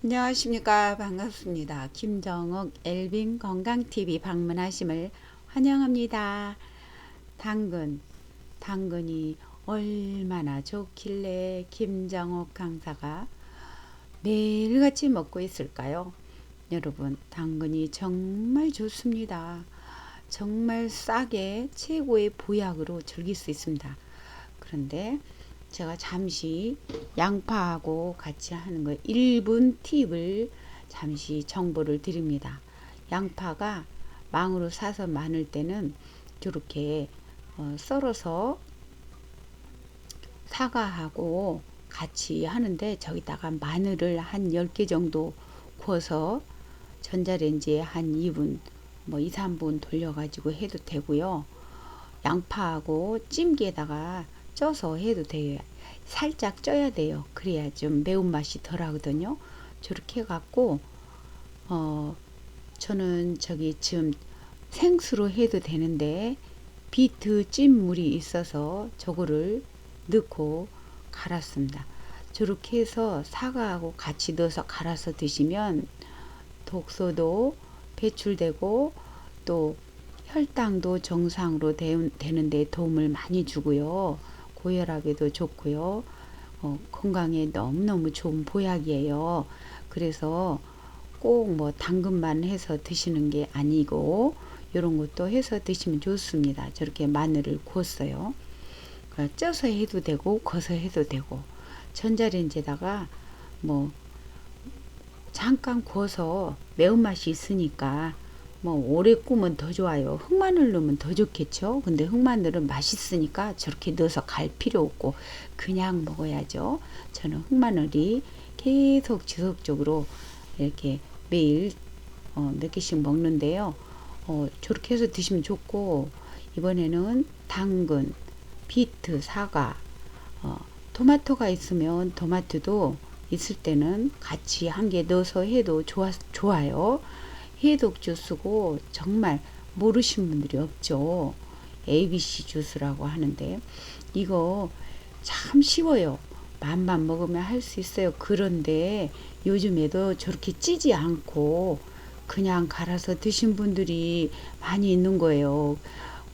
안녕하십니까 반갑습니다. 김정옥 엘빈 건강TV 방문하심을 환영합니다. 당근, 당근이 얼마나 좋길래 김정옥 강사가 매일같이 먹고 있을까요? 여러분 당근이 정말 좋습니다. 정말 싸게 최고의 보약으로 즐길 수 있습니다. 그런데 제가 잠시 양파하고 같이 하는 거 1분 팁을 잠시 정보를 드립니다. 양파가 망으로 사서 많을 때는 이렇게 어, 썰어서 사과하고 같이 하는데 저기다가 마늘을 한 10개 정도 구워서 전자레인지에 한 2분 뭐 2, 3분 돌려가지고 해도 되고요. 양파하고 찜기에다가 쪄서 해도 돼요. 살짝 쪄야 돼요. 그래야 좀 매운맛이 덜 하거든요. 저렇게 해갖고, 어, 저는 저기 지금 생수로 해도 되는데, 비트 찐물이 있어서 저거를 넣고 갈았습니다. 저렇게 해서 사과하고 같이 넣어서 갈아서 드시면 독소도 배출되고 또 혈당도 정상으로 되는데 도움을 많이 주고요. 고혈압에도 좋고요. 어, 건강에 너무너무 좋은 보약이에요. 그래서 꼭 뭐 당근만 해서 드시는 게 아니고 이런 것도 해서 드시면 좋습니다. 저렇게 마늘을 구웠어요. 그 쪄서 해도 되고 거서 해도 되고 전자레인지에다가 뭐 잠깐 구워서 매운맛이 있으니까 뭐 오래 구면 더 좋아요. 흑마늘 넣으면 더 좋겠죠. 근데 흑마늘은 맛있으니까 저렇게 넣어서 갈 필요 없고 그냥 먹어야죠. 저는 흑마늘이 계속 지속적으로 이렇게 매일 어, 몇 개씩 먹는데요. 어, 저렇게 해서 드시면 좋고 이번에는 당근, 비트, 사과, 어, 토마토가 있으면 토마토도 있을 때는 같이 한 개 넣어서 해도 좋아, 좋아요. 해독 주스고 정말 모르신 분들이 없죠. ABC 주스라고 하는데 이거 참 쉬워요. 맘만 먹으면 할 수 있어요. 그런데 요즘에도 저렇게 찌지 않고 그냥 갈아서 드신 분들이 많이 있는 거예요.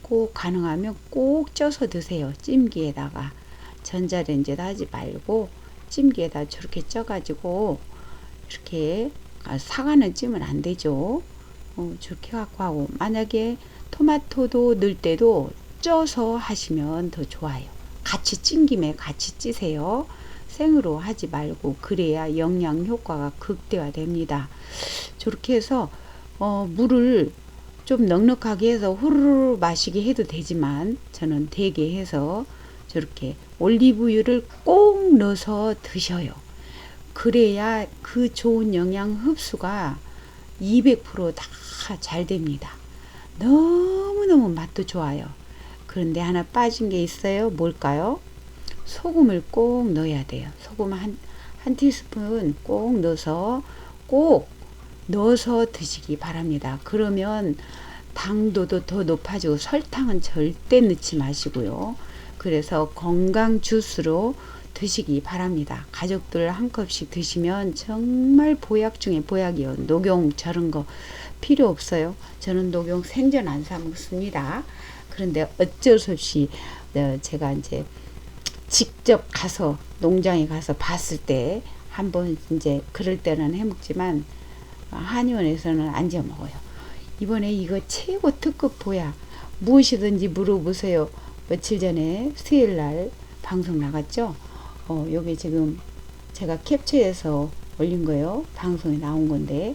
꼭 가능하면 꼭 쪄서 드세요. 찜기에다가 전자레인지에다 하지 말고 찜기에다 저렇게 쪄가지고 이렇게 아, 사과는 찌면 안 되죠. 어, 저렇게 갖고 하고 만약에 토마토도 넣을 때도 쪄서 하시면 더 좋아요. 같이 찐 김에 같이 찌세요. 생으로 하지 말고 그래야 영양 효과가 극대화됩니다. 저렇게 해서 어, 물을 좀 넉넉하게 해서 후루루 마시게 해도 되지만 저는 되게 해서 저렇게 올리브유를 꼭 넣어서 드셔요. 그래야 그 좋은 영양 흡수가 200%다 잘 됩니다. 너무너무 맛도 좋아요. 그런데 하나 빠진 게 있어요. 뭘까요? 소금을 꼭 넣어야 돼요. 소금 한, 한 티스푼 꼭 넣어서 꼭 넣어서 드시기 바랍니다. 그러면 당도도 더 높아지고 설탕은 절대 넣지 마시고요. 그래서 건강 주스로 드시기 바랍니다. 가족들 한 컵씩 드시면 정말 보약 중에 보약이요. 녹용 저런 거 필요 없어요. 저는 녹용 생전 안 사 먹습니다. 그런데 어쩔 수 없이 어, 제가 이제 직접 가서 농장에 가서 봤을 때 한번 이제 그럴 때는 해 먹지만 한의원에서는 안 지어 먹어요. 이번에 이거 최고 특급 보약 무엇이든지 물어보세요. 며칠 전에 수요일 날 방송 나갔죠. 어, 요게 지금 제가 캡처해서 올린 거예요. 방송에 나온 건데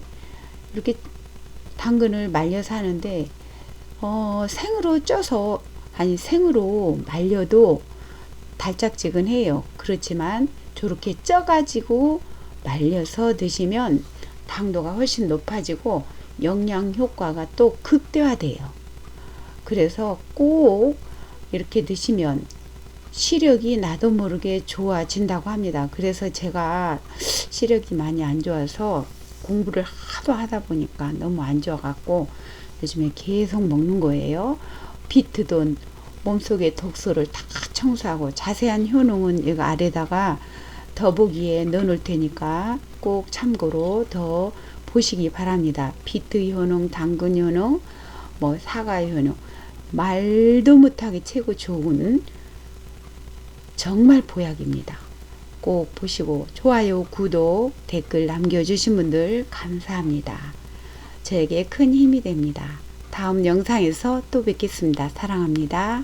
이렇게 당근을 말려서 하는데 어, 생으로 쪄서 아니 생으로 말려도 달짝지근해요. 그렇지만 저렇게 쪄가지고 말려서 드시면 당도가 훨씬 높아지고 영양 효과가 또 극대화돼요. 그래서 꼭 이렇게 드시면 시력이 나도 모르게 좋아진다고 합니다. 그래서 제가 시력이 많이 안 좋아서 공부를 하도 하다 보니까 너무 안 좋아갖고 요즘에 계속 먹는 거예요. 비트도 몸속의 독소를 다 청소하고 자세한 효능은 여기 아래다가 더보기에 넣어 놓을 테니까 꼭 참고로 더 보시기 바랍니다. 비트 효능, 당근 효능, 뭐 사과 효능 말도 못하게 최고 좋은 정말 보약입니다. 꼭 보시고 좋아요, 구독, 댓글 남겨주신 분들 감사합니다. 저에게 큰 힘이 됩니다. 다음 영상에서 또 뵙겠습니다. 사랑합니다.